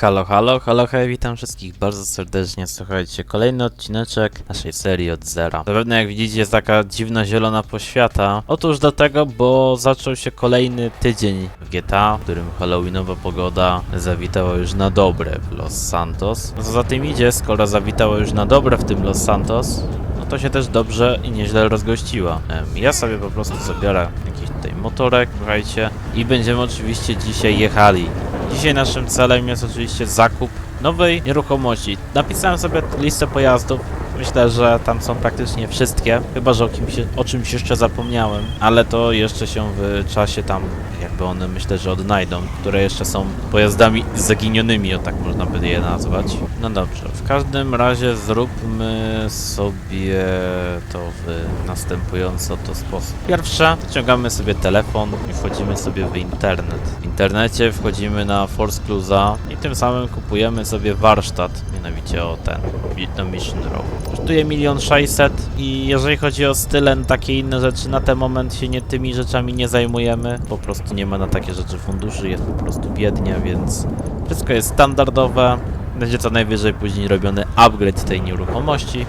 Halo, halo, halo, hej, witam wszystkich bardzo serdecznie. Słuchajcie, kolejny odcineczek naszej serii od zera. Zapewne jak widzicie jest taka dziwna zielona poświata. Otóż do tego, bo zaczął się kolejny tydzień w GTA, w którym halloweenowa pogoda zawitała już na dobre w Los Santos. Co za tym idzie, skoro zawitała już na dobre w tym Los Santos, to się też dobrze i nieźle rozgościła. Ja sobie po prostu zabiorę jakiś tutaj motorek, słuchajcie, i będziemy oczywiście dzisiaj jechali. Dzisiaj naszym celem jest oczywiście zakup nowej nieruchomości. Napisałem sobie listę pojazdów. Myślę, że tam są praktycznie wszystkie, chyba że o, kimś, o czymś jeszcze zapomniałem, ale to jeszcze się w czasie tam, jakby one myślę, że odnajdą, które jeszcze są pojazdami zaginionymi, o tak można by je nazwać. No dobrze, w każdym razie zróbmy sobie to w następujący oto sposób. Pierwsze, wyciągamy sobie telefon i wchodzimy sobie w internet. Internecie wchodzimy na Force Cluza i tym samym kupujemy sobie warsztat, mianowicie o ten, na Mission Row. Kosztuje milion sześćset i jeżeli chodzi o style, takie inne rzeczy, na ten moment się nie tymi rzeczami nie zajmujemy. Po prostu nie ma na takie rzeczy funduszy, jest po prostu biednie, więc wszystko jest standardowe. Będzie co najwyżej później robiony upgrade tej nieruchomości.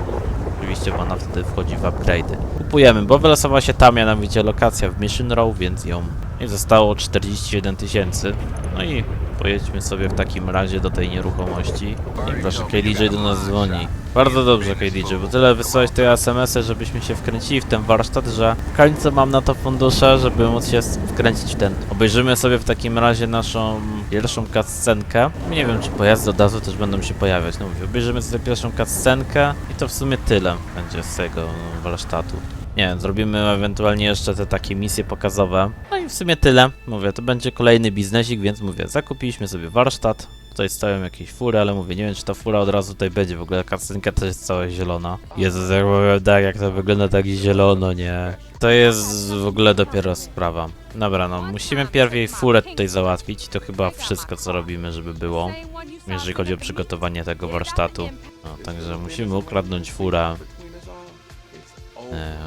Oczywiście ona wtedy wchodzi w upgrade'y. Kupujemy, bo wylosowała się tam mianowicie lokacja w Mission Row, więc ją i zostało 47 tysięcy. No i pojedźmy sobie w takim razie do tej nieruchomości. I proszę, KDJ do nas dzwoni. Bardzo dobrze, KDJ, bo tyle wysłałeś te SMS-y, żebyśmy się wkręcili w ten warsztat, że w końcu mam na to fundusze, żeby móc się wkręcić w ten. Obejrzymy sobie w takim razie naszą pierwszą cutscenkę. Nie wiem, czy pojazdy od razu też będą się pojawiać. No mówię, obejrzymy sobie pierwszą cutscenkę i to w sumie tyle będzie z tego warsztatu. Nie, zrobimy ewentualnie jeszcze te takie misje pokazowe. No i w sumie tyle. Mówię, to będzie kolejny biznesik, więc mówię, zakupiliśmy sobie warsztat. Tutaj stoją jakieś fury, ale mówię, nie wiem czy ta fura od razu tutaj będzie. W ogóle cutscenka też jest cała zielona. Jezus, jak, powiem tak, jak to wygląda tak zielono, nie? To jest w ogóle dopiero sprawa. Dobra, no musimy pierwej furę tutaj załatwić to chyba wszystko co robimy, żeby było. Jeżeli chodzi o przygotowanie tego warsztatu. No, także musimy ukradnąć furę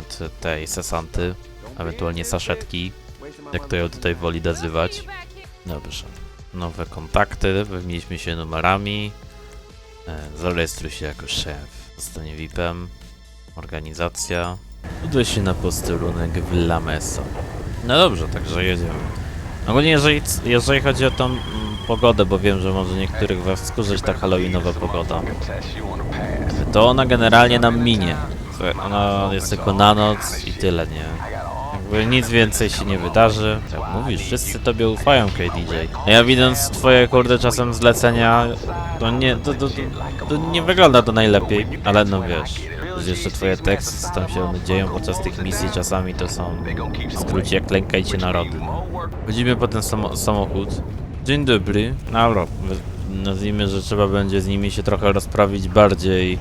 od tej sesanty, ewentualnie saszetki, jak to ją tutaj woli nazywać. Dobrze. Nowe kontakty, wymieniliśmy się numerami. E, zarejestruj się jako szef. Zostanie VIP-em. Organizacja. Udaj się na posterunek w La Mesa. No dobrze, także jedziemy. Ogólnie jeżeli, jeżeli chodzi o tą mm, pogodę, bo wiem, że może niektórych was skurzyć ta halloweenowa pogoda, to ona generalnie nam minie. Ona jest tylko na noc i tyle, nie? Jakby nic więcej się nie wydarzy. Jak mówisz, wszyscy tobie ufają, KDJ. A ja widząc twoje kurde czasem zlecenia, to nie, to, to, to, to nie wygląda to najlepiej, ale no wiesz. Jeszcze twoje teksty, co tam się one dzieją podczas tych misji czasami to są w skrócie jak lękajcie narody. Chodzimy po ten samo samochód. Dzień dobry. Dobra, nazwijmy, że trzeba będzie z nimi się trochę rozprawić bardziej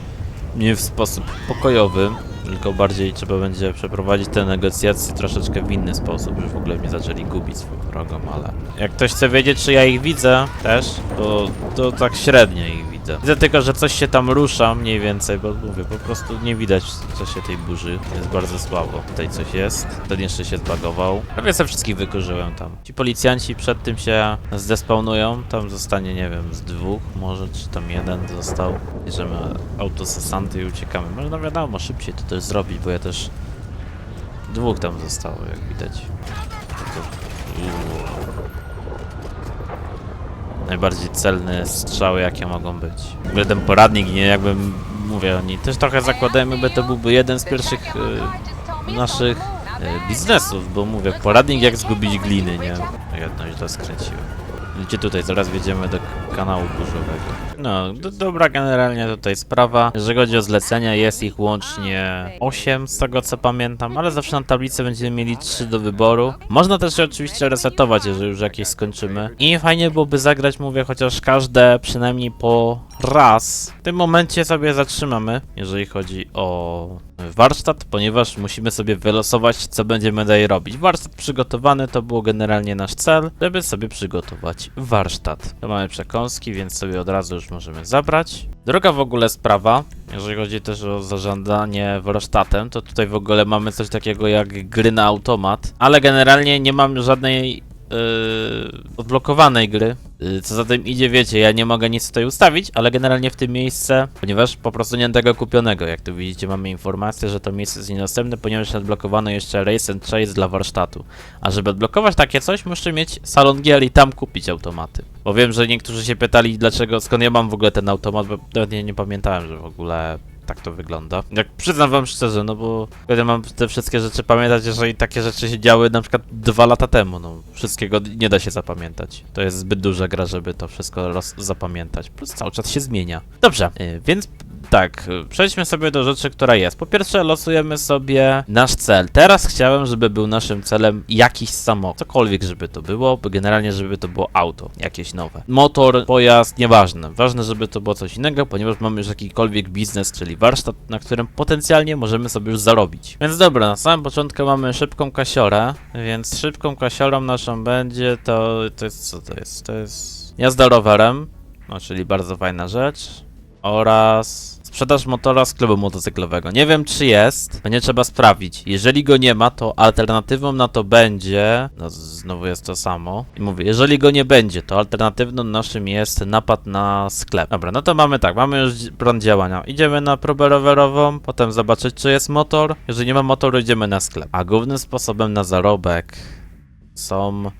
nie w sposób pokojowy, tylko bardziej trzeba będzie przeprowadzić te negocjacje troszeczkę w inny sposób, że w ogóle mnie zaczęli gubić swoją drogą, ale jak ktoś chce wiedzieć, czy ja ich widzę też, to, to tak średnio ich widzę. Widzę tylko, że coś się tam rusza mniej więcej, bo mówię, po prostu nie widać w czasie tej burzy, jest bardzo słabo. Tutaj coś jest, ten jeszcze się zbagował. Prawie sobie wszystkich wykurzyłem tam. Ci policjanci przed tym się zdespawnują, tam zostanie, nie wiem, z dwóch może, czy tam jeden został. Bierzemy autosesanty i uciekamy. Można wiadomo, szybciej to też zrobić, bo ja też... Dwóch tam zostało, jak widać. To, najbardziej celne strzały, jakie mogą być. W ogóle ten poradnik, nie jakbym, mówię, oni też trochę zakładają, jakby to byłby jeden z pierwszych e, naszych e, biznesów, bo mówię, poradnik jak zgubić gliny, nie? Jedno źle skręciłem. Gdzie tutaj, zaraz wjedziemy do kanału burzowego. No, do, dobra generalnie tutaj sprawa. Jeżeli chodzi o zlecenia, jest ich łącznie 8 z tego co pamiętam, ale zawsze na tablicy będziemy mieli 3 do wyboru. Można też je oczywiście resetować, jeżeli już jakieś skończymy. I fajnie byłoby zagrać, mówię, chociaż każde przynajmniej po raz. W tym momencie sobie zatrzymamy, jeżeli chodzi o warsztat, ponieważ musimy sobie wylosować, co będziemy dalej robić. Warsztat przygotowany to był generalnie nasz cel, żeby sobie przygotować warsztat. Tu mamy przekąski, więc sobie od razu już możemy zabrać. Druga w ogóle sprawa, jeżeli chodzi też o zarządzanie warsztatem, to tutaj w ogóle mamy coś takiego jak gry na automat, ale generalnie nie mam żadnej odblokowanej gry. Yy, co za tym idzie, wiecie, ja nie mogę nic tutaj ustawić, ale generalnie w tym miejsce, ponieważ po prostu nie mam tego kupionego. Jak tu widzicie, mamy informację, że to miejsce jest niedostępne, ponieważ odblokowano jeszcze Race and Chase dla warsztatu. A żeby odblokować takie coś, muszę mieć salon gier i tam kupić automaty. Bo wiem, że niektórzy się pytali, dlaczego, skąd ja mam w ogóle ten automat, bo nie, nie pamiętałem, że w ogóle tak to wygląda. Jak przyznam wam szczerze, no bo wtedy mam te wszystkie rzeczy pamiętać, jeżeli takie rzeczy się działy na przykład dwa lata temu, no wszystkiego nie da się zapamiętać. To jest zbyt duża gra, żeby to wszystko zapamiętać. Plus cały czas się zmienia. Dobrze, yy, więc tak, y, przejdźmy sobie do rzeczy, która jest. Po pierwsze, losujemy sobie nasz cel. Teraz chciałem, żeby był naszym celem jakiś samochód. Cokolwiek, żeby to było, generalnie, żeby to było auto, jakieś nowe. Motor, pojazd, nieważne. Ważne, żeby to było coś innego, ponieważ mamy już jakikolwiek biznes, czyli warsztat, na którym potencjalnie możemy sobie już zarobić. Więc dobra, na samym początku mamy szybką kasiorę, więc szybką kasiorą naszą będzie to... to jest co to jest? To jest jazda rowerem, no czyli bardzo fajna rzecz oraz sprzedaż motora z klubu motocyklowego. Nie wiem czy jest, będzie trzeba sprawdzić. Jeżeli go nie ma, to alternatywą na to będzie, no znowu jest to samo. I mówię, jeżeli go nie będzie, to alternatywną naszym jest napad na sklep. Dobra, no to mamy tak, mamy już plan działania. Idziemy na próbę rowerową, potem zobaczyć czy jest motor. Jeżeli nie ma motoru, idziemy na sklep. A głównym sposobem na zarobek są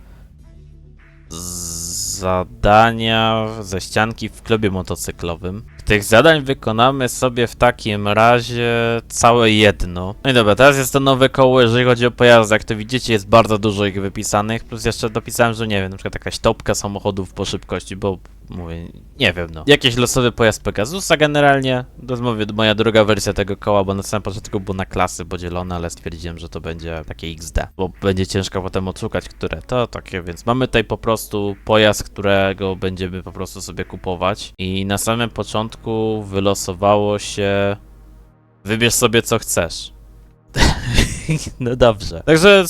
zadania ze ścianki w klubie motocyklowym. Tych zadań wykonamy sobie w takim razie całe jedno. No i dobra, teraz jest to nowe koło, jeżeli chodzi o pojazdy. Jak to widzicie, jest bardzo dużo ich wypisanych. Plus jeszcze dopisałem, że nie wiem, na przykład jakaś topka samochodów po szybkości, bo mówię, nie wiem no. Jakiś losowy pojazd Pegasusa generalnie. Mówię, moja druga wersja tego koła, bo na samym początku było na klasy podzielone, ale stwierdziłem, że to będzie takie XD. Bo będzie ciężko potem odszukać, które to takie, więc mamy tutaj po prostu pojazd, którego będziemy po prostu sobie kupować. I na samym początku wylosowało się. Wybierz sobie co chcesz. No dobrze. Także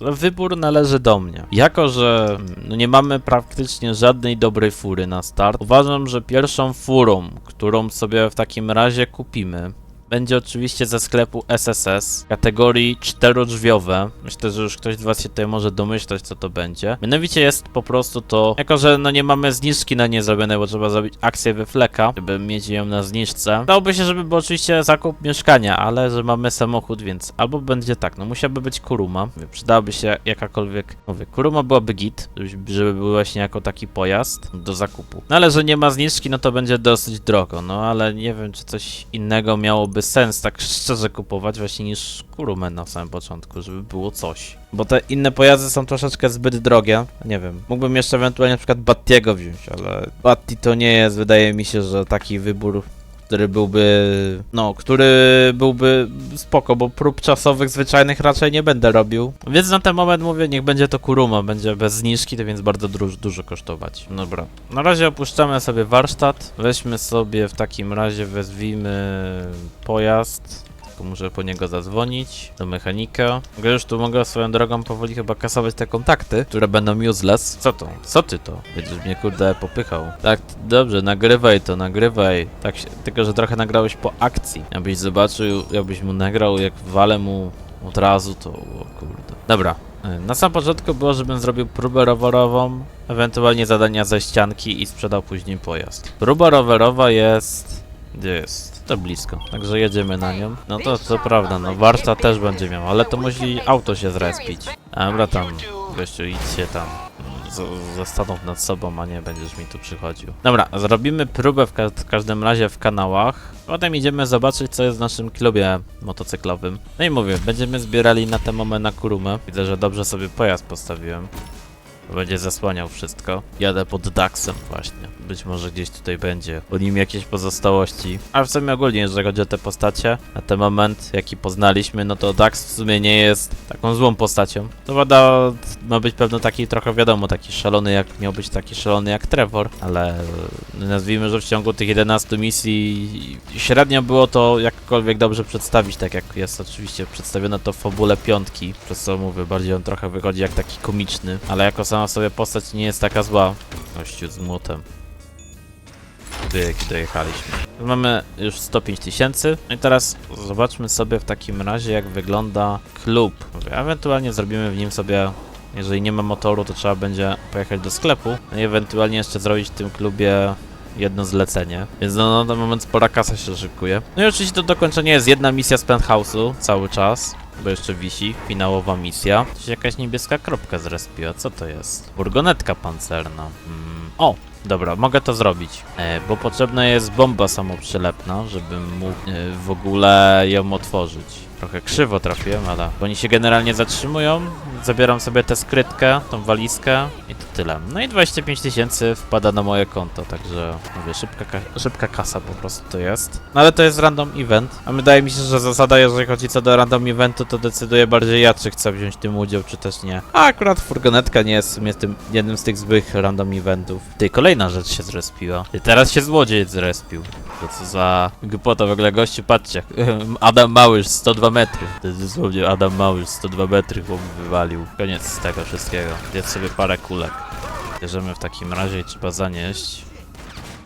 wybór należy do mnie. Jako, że mm, no nie mamy praktycznie żadnej dobrej fury na start, uważam, że pierwszą furą, którą sobie w takim razie kupimy, będzie oczywiście ze sklepu SSS kategorii czterodrzwiowe. Myślę, że już ktoś z Was się tutaj może domyślać, co to będzie. Mianowicie jest po prostu to, jako że no nie mamy zniżki na nie zrobionej, bo trzeba zrobić akcję we fleka, żeby mieć ją na zniżce. Dałoby się, żeby był oczywiście zakup mieszkania, ale że mamy samochód, więc albo będzie tak, no musiałaby być Kuruma. Przydałaby się jakakolwiek, mówię, Kuruma byłaby git, żeby- żeby był właśnie jako taki pojazd do zakupu. No ale że nie ma zniżki, no to będzie dosyć drogo, no ale nie wiem, czy coś innego miałoby sens tak szczerze kupować właśnie niż Kurumę na samym początku, żeby było coś. Bo te inne pojazdy są troszeczkę zbyt drogie, nie wiem. Mógłbym jeszcze ewentualnie na przykład Battiego wziąć, ale Batti to nie jest, wydaje mi się, że taki wybór który byłby, no, który byłby spoko, bo prób czasowych zwyczajnych raczej nie będę robił. Więc na ten moment mówię, niech będzie to Kuruma, będzie bez zniżki, to więc bardzo dużo, dużo kosztować. Dobra, na razie opuszczamy sobie warsztat, weźmy sobie w takim razie, wezwijmy pojazd. Tylko muszę po niego zadzwonić do mechanika. Mogę już tu mogę swoją drogą powoli chyba kasować te kontakty, które będą useless. Co to? Co ty to? Będziesz mnie kurde popychał. Tak, dobrze, nagrywaj to, nagrywaj. Tak się, tylko, że trochę nagrałeś po akcji. Jakbyś zobaczył, jakbyś mu nagrał, jak walę mu od razu, to o kurde. Dobra. y, Na sam początku było, żebym zrobił próbę rowerową, ewentualnie zadania ze ścianki i sprzedał później pojazd. Próba rowerowa jest... Gdzie jest? To blisko, także jedziemy na nią. No to co prawda, no warsztat też będzie miał, ale to musi auto się zrespić. Dobra tam, gościu, idź się tam. Zastanów nad sobą, a nie będziesz mi tu przychodził. Dobra, zrobimy próbę w, ka w każdym razie w kanałach. Potem idziemy zobaczyć, co jest w naszym klubie motocyklowym. No i mówię, będziemy zbierali na tę moment na kurumę. Widzę, że dobrze sobie pojazd postawiłem. Będzie zasłaniał wszystko. Jadę pod Daxem właśnie. Być może gdzieś tutaj będzie po nim jakieś pozostałości. A w sumie ogólnie, jeżeli chodzi o te postacie, na ten moment, jaki poznaliśmy, no to Dax w sumie nie jest taką złą postacią. To prawda, ma być pewno taki trochę wiadomo, taki szalony jak, miał być taki szalony jak Trevor, ale e, nazwijmy, że w ciągu tych 11 misji średnio było to jakkolwiek dobrze przedstawić, tak jak jest oczywiście przedstawione to w fabule piątki, przez co mówię, bardziej on trochę wychodzi jak taki komiczny, ale jako sama sobie postać nie jest taka zła. Gościu z młotem. Jak dojechaliśmy. Mamy już 105 tysięcy. No i teraz zobaczmy sobie w takim razie, jak wygląda klub. Ewentualnie zrobimy w nim sobie Jeżeli nie ma motoru, to trzeba będzie pojechać do sklepu no i ewentualnie jeszcze zrobić w tym klubie jedno zlecenie. Więc no, na ten moment spora kasa się szykuje. No i oczywiście do dokończenia jest jedna misja z penthouse'u cały czas. Bo jeszcze wisi, finałowa misja. Gdzieś jakaś niebieska kropka zrespiła, co to jest? Furgonetka pancerna. Mm. O, dobra, mogę to zrobić. E, bo potrzebna jest bomba samoprzylepna, żebym mógł e, w ogóle ją otworzyć. Trochę krzywo trafiłem, ale bo oni się generalnie zatrzymują. Zabieram sobie tę skrytkę, tą walizkę i to tyle. No i 25 tysięcy wpada na moje konto, także mówię, szybka, ka- szybka kasa po prostu to jest. No ale to jest random event, a wydaje mi się, że zasada, jeżeli chodzi co do random eventu, to decyduje bardziej ja, czy chcę wziąć tym udział, czy też nie. A akurat furgonetka nie jest w sumie tym, jednym z tych złych random eventów. Ty, kolejna rzecz się zrespiła. Teraz się złodziej zrespił. To co za głupota w ogóle gościu, patrzcie. Adam Małysz, 102 metry. To jest dosłownie Adam Małysz, 102 metry, chłop wywalił. Koniec z tego wszystkiego. Zjedz sobie parę kulek. Bierzemy w takim razie i trzeba zanieść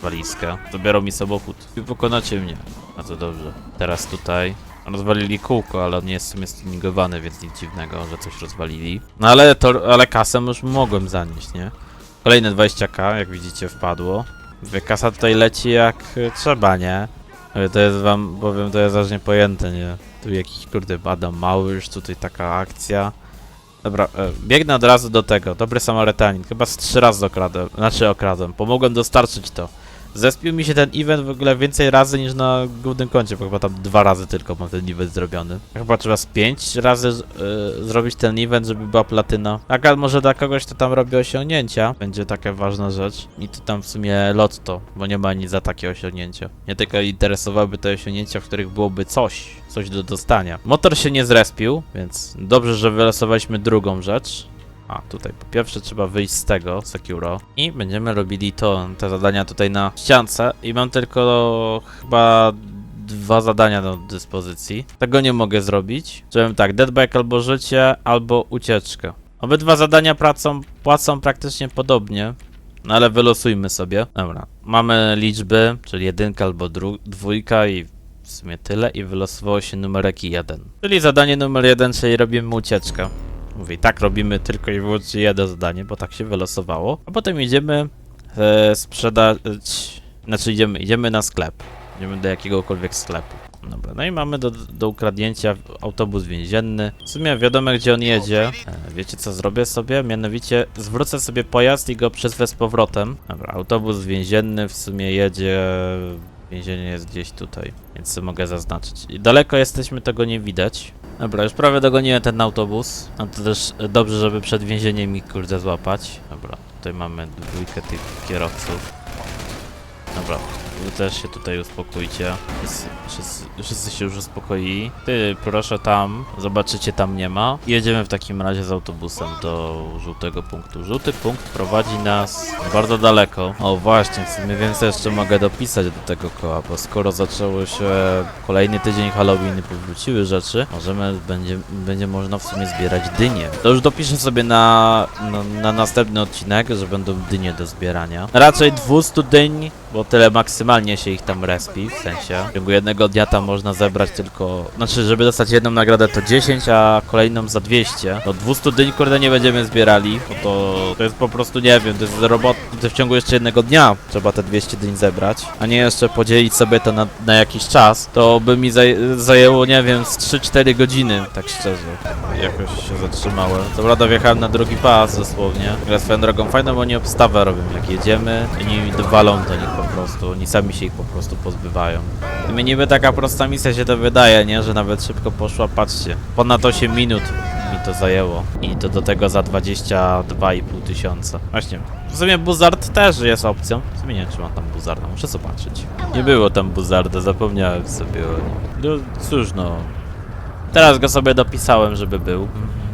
walizkę. Zabiorą mi samochód. I pokonacie mnie. A to dobrze. Teraz tutaj rozwalili kółko, ale on nie jest w sumie stuningowany, więc nic dziwnego, że coś rozwalili. No ale to, ale kasę już mogłem zanieść, nie? Kolejne 20k, jak widzicie, wpadło. Kasa tutaj leci jak trzeba, nie? To jest wam, powiem, to jest aż niepojęte, nie? Tu jakiś, kurde, Adam Małysz, tutaj taka akcja. Dobra, e, biegnę od razu do tego. Dobry Samarytanin. Chyba z trzy razy okradłem. Znaczy okradłem. Pomogłem dostarczyć to. Zespił mi się ten event w ogóle więcej razy niż na głównym koncie, bo chyba tam dwa razy tylko mam ten event zrobiony. Chyba trzeba z pięć razy e, zrobić ten event, żeby była platyna. Ale może dla kogoś, kto tam robi osiągnięcia, będzie taka ważna rzecz. I to tam w sumie lotto, bo nie ma nic za takie osiągnięcia. Mnie tylko interesowałyby te osiągnięcia, w których byłoby coś, coś do dostania. Motor się nie zrespił, więc dobrze, że wylosowaliśmy drugą rzecz. A, tutaj po pierwsze trzeba wyjść z tego, Securo. I będziemy robili to, te zadania tutaj na ściance. I mam tylko chyba dwa zadania do dyspozycji. Tego nie mogę zrobić. Żebym tak, deadback albo życie, albo ucieczkę. Obydwa zadania pracą, płacą praktycznie podobnie. No ale wylosujmy sobie. Dobra, mamy liczby, czyli jedynka albo dwójka i w sumie tyle i wylosowało się numerek 1. Czyli zadanie numer 1, czyli robimy ucieczkę. Mówię, i tak robimy tylko i wyłącznie jedno zadanie, bo tak się wylosowało. A potem idziemy e, sprzedać, znaczy idziemy, idziemy na sklep. Idziemy do jakiegokolwiek sklepu. Dobra, no i mamy do, do ukradnięcia autobus więzienny. W sumie wiadomo gdzie on jedzie. E, wiecie co zrobię sobie? Mianowicie zwrócę sobie pojazd i go przezwę z powrotem. Dobra, autobus więzienny w sumie jedzie... Więzienie jest gdzieś tutaj, więc mogę zaznaczyć. I daleko jesteśmy, tego nie widać. Dobra, już prawie dogoniłem ten autobus. No to też dobrze, żeby przed więzieniem ich kurde złapać. Dobra, tutaj mamy dwójkę tych kierowców. Dobra, wy też się tutaj uspokójcie. Wszyscy, wszyscy, się już uspokoili. Ty, proszę tam, zobaczycie tam nie ma. Jedziemy w takim razie z autobusem do żółtego punktu. Żółty punkt prowadzi nas bardzo daleko. O właśnie, w sumie wiem co jeszcze mogę dopisać do tego koła, bo skoro zaczęło się kolejny tydzień Halloween i powróciły rzeczy, możemy, będzie, będzie można w sumie zbierać dynie. To już dopiszę sobie na, na, na następny odcinek, że będą dynie do zbierania. Raczej 200 dyń, bo tyle maksymalnie się ich tam respi, w sensie. W ciągu jednego dnia tam można zebrać tylko... Znaczy, żeby dostać jedną nagrodę to 10, a kolejną za 200. To 200 dyń, kurde, nie będziemy zbierali, bo to, to jest po prostu, nie wiem, to jest robot... To w ciągu jeszcze jednego dnia trzeba te 200 dyń zebrać, a nie jeszcze podzielić sobie to na, na jakiś czas. To by mi zaj zajęło, nie wiem, z 3-4 godziny, tak szczerze. Jakoś się zatrzymałem. Dobra, dowjechałem na drugi pas dosłownie. Ale swoją drogą fajną, bo oni obstawę robią, jak jedziemy, oni walą do nich po prostu, oni sami się ich po prostu pozbywają. Mi niby taka prosta misja się to wydaje, nie? Że nawet szybko poszła, patrzcie. Ponad 8 minut mi to zajęło. I to do tego za 22,5 tysiąca. Właśnie. W sumie Buzzard też jest opcją. W sumie nie wiem, czy mam tam Buzzarda, muszę zobaczyć. Nie było tam Buzzarda, zapomniałem sobie o nim. No cóż no. Teraz go sobie dopisałem, żeby był.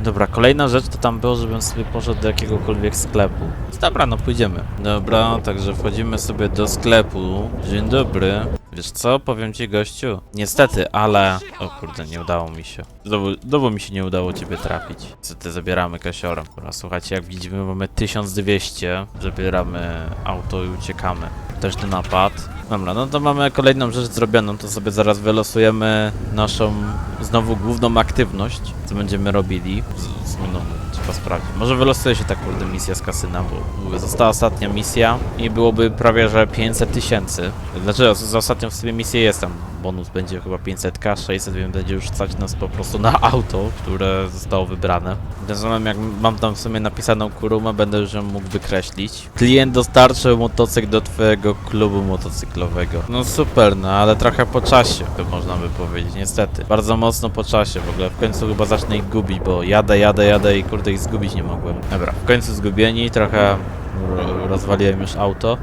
Dobra, kolejna rzecz to tam było, żebym sobie poszedł do jakiegokolwiek sklepu. Dobra, no pójdziemy. Dobra, także wchodzimy sobie do sklepu. Dzień dobry. Wiesz co, powiem ci gościu. Niestety, ale... O kurde, nie udało mi się. Znowu, znowu mi się nie udało ciebie trafić. Co ty zabieramy kasiorem. Dobra, słuchajcie, jak widzimy mamy 1200. Zabieramy auto i uciekamy. Też tu napad. Dobra, no to mamy kolejną rzecz zrobioną, to sobie zaraz wylosujemy naszą znowu główną aktywność, co będziemy robili. Z, z, no, trzeba sprawdzić. Może wylosuje się ta kurde misja z kasyna, bo mówię, została ostatnia misja i byłoby prawie, że 500 tysięcy. Dlaczego? Za ostatnią w sobie misję jest tam. Bonus będzie chyba 500k, 600, więc będzie już stać nas po prostu na auto, które zostało wybrane. Samym jak mam tam w sumie napisaną kurumę, będę już ją mógł wykreślić. Klient dostarczył motocykl do twojego klubu motocyklowego. No super, no ale trochę po czasie, to można by powiedzieć, niestety. Bardzo mocno po czasie, w ogóle w końcu chyba zacznę ich gubić, bo jadę, jadę, jadę i kurde ich zgubić nie mogłem. Dobra, w końcu zgubieni, trochę ro- rozwaliłem już auto.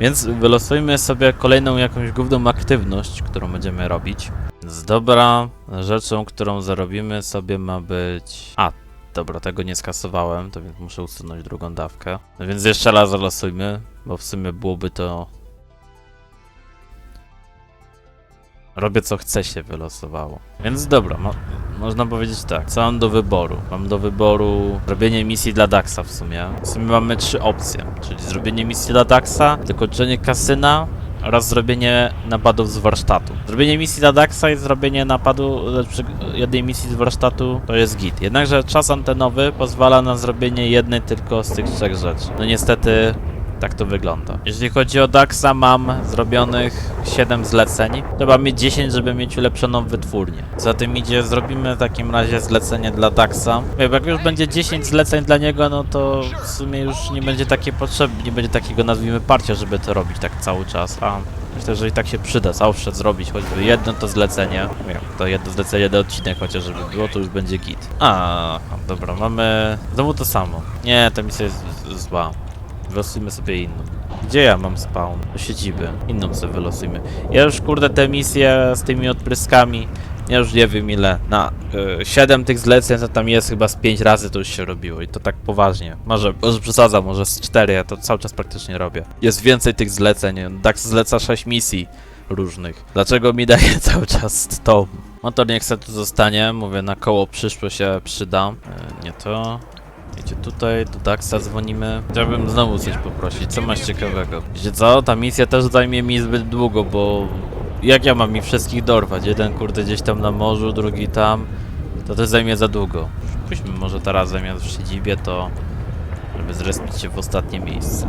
Więc wylosujmy sobie kolejną jakąś główną aktywność, którą będziemy robić. Więc dobra rzeczą, którą zarobimy sobie ma być... A, dobra, tego nie skasowałem, to więc muszę usunąć drugą dawkę. No więc jeszcze raz zalosujmy, bo w sumie byłoby to... Robię co chce się wylosowało. Więc dobra, mo można powiedzieć tak. Co mam do wyboru? Mam do wyboru robienie misji dla Daxa w sumie. W sumie mamy trzy opcje, czyli zrobienie misji dla Daxa, dokończenie kasyna oraz zrobienie napadów z warsztatu. Zrobienie misji dla Daxa i zrobienie napadu jednej misji z warsztatu to jest git. Jednakże czas antenowy pozwala na zrobienie jednej tylko z tych trzech rzeczy. No niestety tak to wygląda. Jeśli chodzi o Daxa, mam zrobionych 7 zleceń. Trzeba mieć 10, żeby mieć ulepszoną wytwórnię. Za tym idzie, zrobimy w takim razie zlecenie dla Daxa. Jak już będzie 10 zleceń dla niego, no to w sumie już nie będzie takie potrzeby, nie będzie takiego nazwijmy parcia, żeby to robić tak cały czas. A myślę, że i tak się przyda zawsze zrobić choćby jedno to zlecenie. Nie, to jedno zlecenie do odcinek chociaż żeby było, to już będzie git. A, dobra, mamy znowu to samo. Nie, ta misja jest zła. Wylosujmy sobie inną. Gdzie ja mam spawn? Do siedziby. Inną sobie wylosujmy. Ja już kurde te misje z tymi odpryskami. Ja już nie wiem ile. Na y, 7 tych zleceń to tam jest chyba z 5 razy to już się robiło i to tak poważnie. Może, może przesadzam, może z 4, ja to cały czas praktycznie robię. Jest więcej tych zleceń. DAX zleca 6 misji różnych. Dlaczego mi daje cały czas tą? Motor niech se tu zostanie, mówię, na koło przyszło się przyda. Y, nie to. Wiecie, tutaj do Daxa dzwonimy. Chciałbym znowu coś poprosić, co masz ciekawego? Wiecie co, ta misja też zajmie mi zbyt długo, bo jak ja mam ich wszystkich dorwać? Jeden kurde gdzieś tam na morzu, drugi tam. To też zajmie za długo. Pójdźmy może teraz zamiast w siedzibie, to żeby zrespić się w ostatnie miejsce.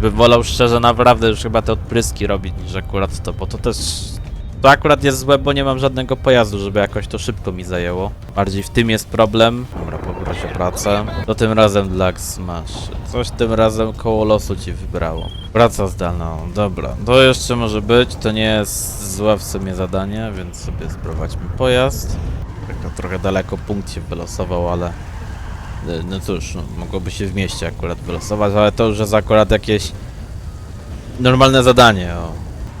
Bym wolał szczerze naprawdę już chyba te odpryski robić niż akurat to, bo to też... To akurat jest złe, bo nie mam żadnego pojazdu, żeby jakoś to szybko mi zajęło. Bardziej w tym jest problem. Dobra, poproszę pracę. To tym razem dla Smash. Coś tym razem koło losu ci wybrało. Praca zdalna, dobra. To jeszcze może być, to nie jest złe w sumie zadanie, więc sobie sprowadźmy pojazd. Tak trochę daleko punkt się wylosował, ale... e, No cóż, no, mogłoby się w mieście akurat wylosować, ale to już jest akurat jakieś normalne zadanie, o.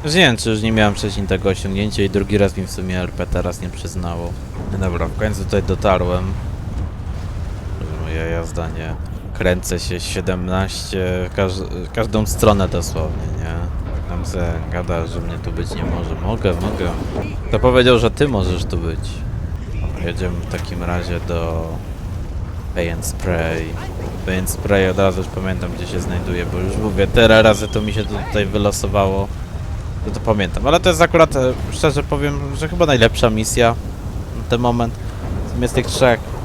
Już nie wiem, czy już nie miałem wcześniej tego osiągnięcia i drugi raz mi w sumie RP teraz nie przyznało. Dobra, w końcu tutaj dotarłem. Moja jazda nie. Kręcę się 17, każ każdą stronę dosłownie, nie? Tam se gada, że mnie tu być nie może. Mogę, mogę. To powiedział, że ty możesz tu być. Jedziemy w takim razie do Pay and Spray. Pay and Spray od razu już pamiętam gdzie się znajduje, bo już mówię, tyle razy to mi się tutaj wylosowało. To to pamiętam, ale to jest akurat, e, szczerze powiem, że chyba najlepsza misja na ten moment. Z tych trzech.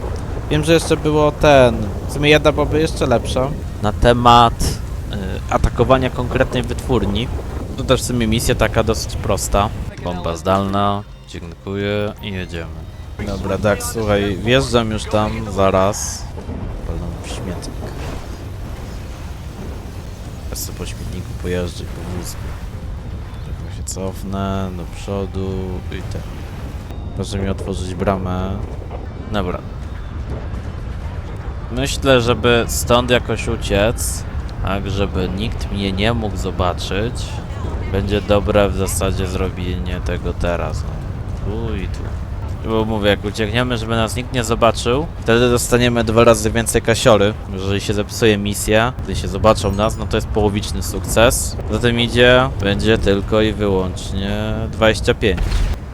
Wiem, że jeszcze było ten, w sumie jedna byłaby jeszcze lepsza. Na temat y, atakowania konkretnej wytwórni. To też w sumie misja taka dosyć prosta. Bomba zdalna, dziękuję i jedziemy. Dobra, tak, słuchaj, wjeżdżam już tam, zaraz. Palną w śmietnik. Ja sobie po śmietniku pojeżdżę i po wózku. Trochę się cofnę do przodu i ten. Proszę mi otworzyć bramę. Dobra. Myślę, żeby stąd jakoś uciec, tak żeby nikt mnie nie mógł zobaczyć. Będzie dobre w zasadzie zrobienie tego teraz. No. Tu i tu. Bo mówię, jak uciekniemy, żeby nas nikt nie zobaczył, wtedy dostaniemy dwa razy więcej kasiory. Jeżeli się zepsuje misja, gdy się zobaczą nas, no to jest połowiczny sukces. Zatem idzie, będzie tylko i wyłącznie 25.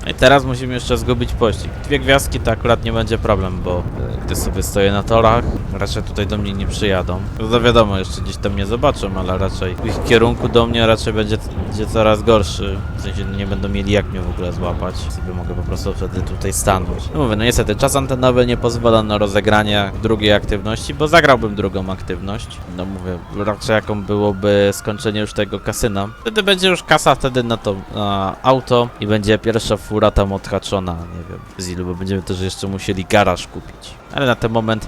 I teraz musimy jeszcze zgubić pościg. Dwie gwiazdki to akurat nie będzie problem, bo e, gdy sobie stoję na torach, raczej tutaj do mnie nie przyjadą. No wiadomo, jeszcze gdzieś tam mnie zobaczą, ale raczej w ich kierunku do mnie raczej będzie, będzie coraz gorszy. W sensie nie będą mieli jak mnie w ogóle złapać. Sobie mogę po prostu wtedy tutaj stanąć. No mówię, no niestety czas antenowy nie pozwala na rozegranie drugiej aktywności, bo zagrałbym drugą aktywność. No mówię, raczej jaką byłoby skończenie już tego kasyna. Wtedy będzie już kasa wtedy na to na auto i będzie pierwsza fura tam odhaczona, nie wiem z ilu, bo będziemy też jeszcze musieli garaż kupić. Ale na ten moment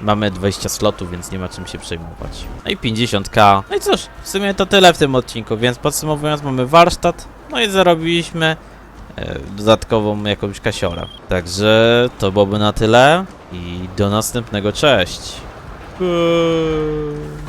mamy 20 slotów, więc nie ma czym się przejmować. No i 50k. No i cóż, w sumie to tyle w tym odcinku, więc podsumowując mamy warsztat, no i zarobiliśmy e, dodatkową jakąś kasiorę. Także to byłoby na tyle i do następnego, cześć! Eee.